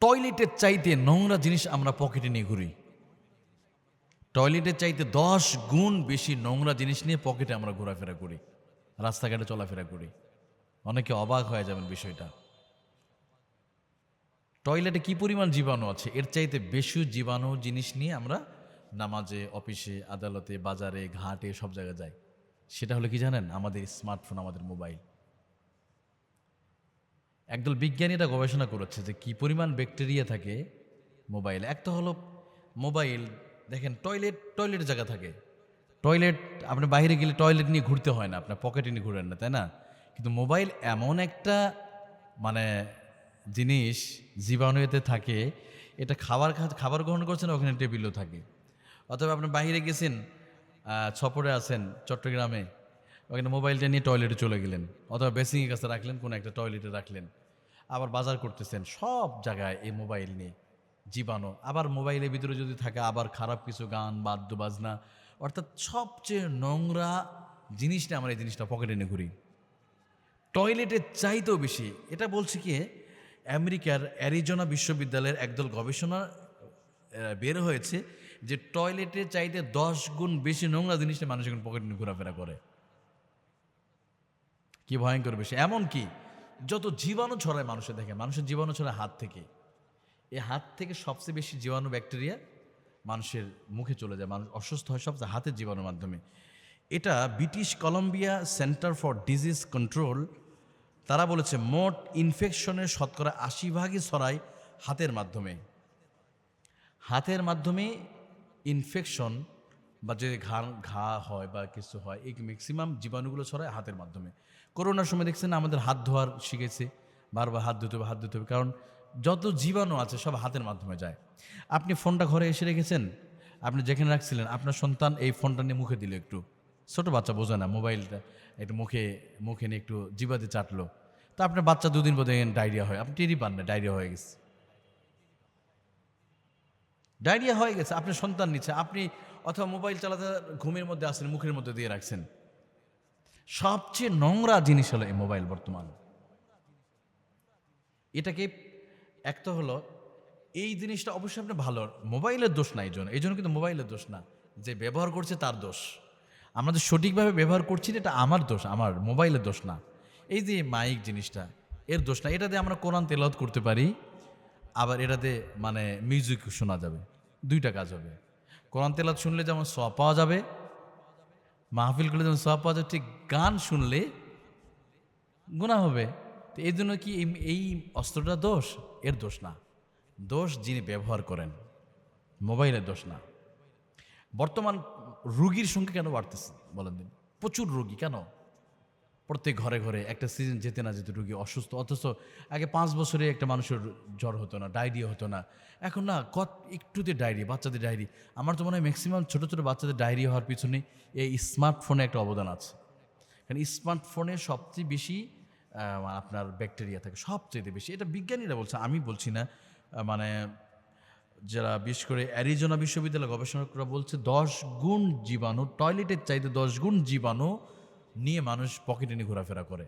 টয়লেটের চাইতে নোংরা জিনিস আমরা পকেটে নিয়ে ঘুরি। টয়লেটের চাইতে দশ গুণ বেশি নোংরা জিনিস নিয়ে পকেটে আমরা ঘোরাফেরা করি। রাস্তাঘাটে চলাফেরা করি। অনেকে অবাক হয়ে যাবেন বিষয়টা। টয়লেটে কি পরিমাণ জীবাণু আছে? এর চাইতে বেশি জীবাণু জিনিস নিয়ে আমরা নামাজে, অফিসে, আদালতে, বাজারে, ঘাটে সব জায়গায় যাই। সেটা হলো কি জানেন? আমাদের স্মার্টফোন আমাদের মোবাইল একদল বিজ্ঞানীরা গবেষণা করেছে যে কি পরিমাণ ব্যাকটেরিয়া থাকে মোবাইল। এক তো হলো মোবাইল, দেখেন টয়লেট টয়লেট জায়গা থাকে। টয়লেট, আপনি বাইরে গেলে টয়লেট নিয়ে ঘুরতে হয় না, আপনার পকেটে নিয়ে ঘুরেন না, তাই না? কিন্তু মোবাইল এমন একটা মানে জিনিস জীবাণু এতে থাকে, এটা খাবার খাবার গ্রহণ করছেন, ওখানে টেবিলও থাকে। অথবা আপনি বাইরে গেছেন ছপরে আছেন চট্টগ্রামে ওখানে মোবাইলটা নিয়ে টয়লেটে চলে গেলেন, অথবা বেসিংয়ের কাছে রাখলেন, কোনো একটা টয়লেটে রাখলেন। আবার বাজার করতেছেন, সব জায়গায় এই মোবাইল নিয়ে জীবাণু। আবার মোবাইলের ভিতরে যদি থাকে আবার খারাপ কিছু গান, বাদ্য, বাজনা, অর্থাৎ সবচেয়ে নোংরা জিনিসটা আমরা এই জিনিসটা পকেটে নিয়ে ঘুরি। টয়লেটের চাইতেও বেশি, এটা বলছে কি, আমেরিকার অ্যারিজোনা বিশ্ববিদ্যালয়ের একদল গবেষণা বের হয়েছে যে টয়লেটের চাইতে দশ গুণ বেশি নোংরা জিনিসটা মানুষ এখন পকেটে ঘোরাফেরা করে। কি ভয়ঙ্কর বেশি এমন কি যত জীবাণু ছড়ায় মানুষের দেখে, মানুষের জীবাণু ছড়ায় হাত থেকে। এই হাত থেকে সবচেয়ে বেশি জীবাণু ব্যাকটেরিয়া মানুষের মুখে চলে যায়। মানুষ অসুস্থ হয় সবচেয়ে হাতের জীবাণুর মাধ্যমে। এটা British Columbia centre for disease control, তারা বলেছে মোট ইনফেকশনের শতকরা আশি ভাগই ছড়ায় হাতের মাধ্যমে। হাতের মাধ্যমে ইনফেকশন বা যে ঘা ঘা হয় বা কিছু হয়, এই ম্যাক্সিমাম জীবাণুগুলো ছড়ায় হাতের মাধ্যমে। করোনার সময় দেখছেন আমাদের হাত ধোয়ার শিখেছে, বারবার হাত ধুতে হবে, হাত ধুতে হবে, কারণ যত জীবাণু আছে সব হাতের মাধ্যমে যায়। আপনি ফোনটা ঘরে এসে রেখেছেন, আপনি যেখানে রাখছিলেন, আপনার সন্তান এই ফোনটা নিয়ে মুখে দিল একটু। ছোট বাচ্চা বোঝে না, মোবাইলটা একটু মুখে মুখে নিয়ে একটু জিবাতে চাটলো। তো আপনার বাচ্চা দুদিন পর দেখেন ডায়রিয়া হয়, আপনি টেরই পান না, ডায়রিয়া হয়ে গেছে। ডায়রিয়া হয়ে গেছে আপনার সন্তান নিচ্ছে আপনি অথবা মোবাইল চালাতে ঘুমের মধ্যে আসেন মুখের মধ্যে দিয়ে রাখছেন। সবচেয়ে নোংরা জিনিস হলো এই মোবাইল বর্তমান। এটাকে একটা হলো, এই জিনিসটা অবশ্যই আপনি ভালো, মোবাইলের দোষ না, এই জন্য এই জন্য কিন্তু মোবাইলের দোষ না, যে ব্যবহার করছে তার দোষ। আমরা যে সঠিকভাবে ব্যবহার করছি এটা আমার দোষ, আমার মোবাইলের দোষ না। এই যে মাইক জিনিসটা, এর দোষ না, এটা দিয়ে আমরা কোরআন তেলাওয়াত করতে পারি। আবার এটাতে মানে মিউজিক শোনা যাবে। দুইটা কাজ হবে। কোরআন তেলাত শুনলে যেমন সব পাওয়া যাবে, মাহফিল মাহফিলগুলো যেমন সব পাওয়া যাবে, ঠিক গান শুনলে গুণা হবে। তো এই জন্য কি এই অস্ত্রটা দোষ? এর দোষ না। দোষ যিনি ব্যবহার করেন, মোবাইলের দোষ না। বর্তমান রুগীর সংখ্যা কেন বাড়তেছে বলেন দিন প্রচুর রুগী, কেন? প্রত্যেক ঘরে ঘরে একটা সিজন যেতে না যেতে রুগী অসুস্থ। অথচ আগে পাঁচ বছরে একটা মানুষের জ্বর হতো না ডায়রিয়া হতো না। এখন না কত, একটুতে ডায়রিয়া বাচ্চাদের ডায়রি আমার তো মনে হয় ম্যাক্সিমাম ছোটো ছোটো বাচ্চাদের ডায়রিয়া হওয়ার পিছনে এই স্মার্টফোনে একটা অবদান আছে। কারণ স্মার্টফোনে সবচেয়ে বেশি আপনার ব্যাকটেরিয়া থাকে, সবচেয়ে বেশি। এটা বিজ্ঞানীরা বলছে, আমি বলছি না মানে যারা বিশেষ করে অ্যারিজোনা বিশ্ববিদ্যালয় গবেষকরা বলছে, দশ গুণ জীবাণু টয়লেটের চাইতে দশ গুণ জীবাণু নিয়ে মানুষ পকেটে নিয়ে ঘোরাফেরা করে।